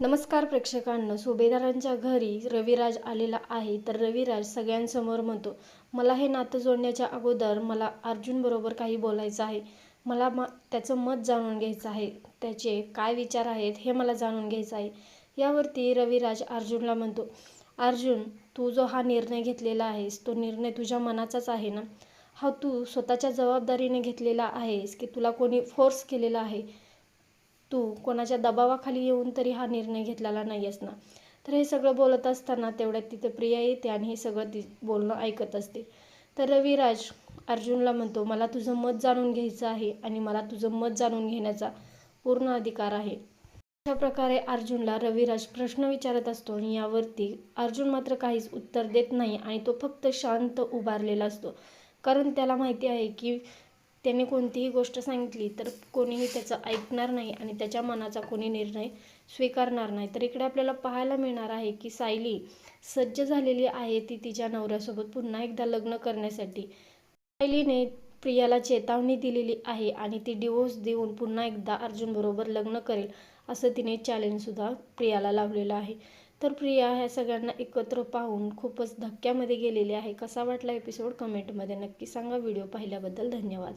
नमस्कार प्रेक्षकांना सुभेदारांच्या घरी रविराज आलेला आहे. तर रविराज सगळ्यांसमोर म्हणतो मला हे नातं जोडण्याच्या अगोदर मला अर्जुनबरोबर काही बोलायचं आहे. मला म त्याचं मत जाणून घ्यायचं आहे. त्याचे काय विचार आहेत हे मला जाणून घ्यायचं आहे. यावरती रविराज अर्जुनला म्हणतो अर्जुन तू जो हा निर्णय घेतलेला आहेस तो निर्णय तुझ्या मनाचाच आहे ना? हा तू स्वतःच्या जबाबदारीने घेतलेला आहेस की तुला कोणी फोर्स केलेला आहे? तू कोणाच्या दबावाखाली येऊन तरी हा निर्णय घेतलेला नाही आहेस ना. तर हे सगळं बोलत असताना तेवढ्यात तिथे प्रिया येते आणि हे सगळं ती बोलणं ऐकत असते. तर रविराज अर्जुनला म्हणतो मला तुझं मत जाणून घ्यायचं आहे आणि मला तुझं मत जाणून घेण्याचा पूर्ण अधिकार आहे. अशा प्रकारे अर्जुनला रविराज प्रश्न विचारत असतो आणि यावरती अर्जुन मात्र काहीच उत्तर देत नाही आणि तो फक्त शांत उभारलेला असतो. कारण त्याला माहिती आहे की त्याने कोणतीही गोष्ट सांगितली तर कोणीही त्याचं ऐकणार नाही आणि त्याच्या मनाचा कोणी निर्णय स्वीकारणार नाही. तर इकडे आपल्याला पाहायला मिळणार आहे की सायली सज्ज झालेली आहे ती तिच्या नवऱ्यासोबत पुन्हा एकदा लग्न करण्यासाठी. सायलीने प्रियाला चेतावणी दिलेली आहे आणि ती डिवोर्स देऊन पुन्हा एकदा अर्जुनबरोबर लग्न करेल असं तिने चॅलेंजसुद्धा प्रियाला लावलेलं आहे. तर प्रिया ह्या सगळ्यांना एकत्र पाहून खूपच धक्क्यामध्ये गेलेली आहे. कसा वाटला एपिसोड कमेंटमध्ये नक्की सांगा. व्हिडिओ पाहिल्याबद्दल धन्यवाद.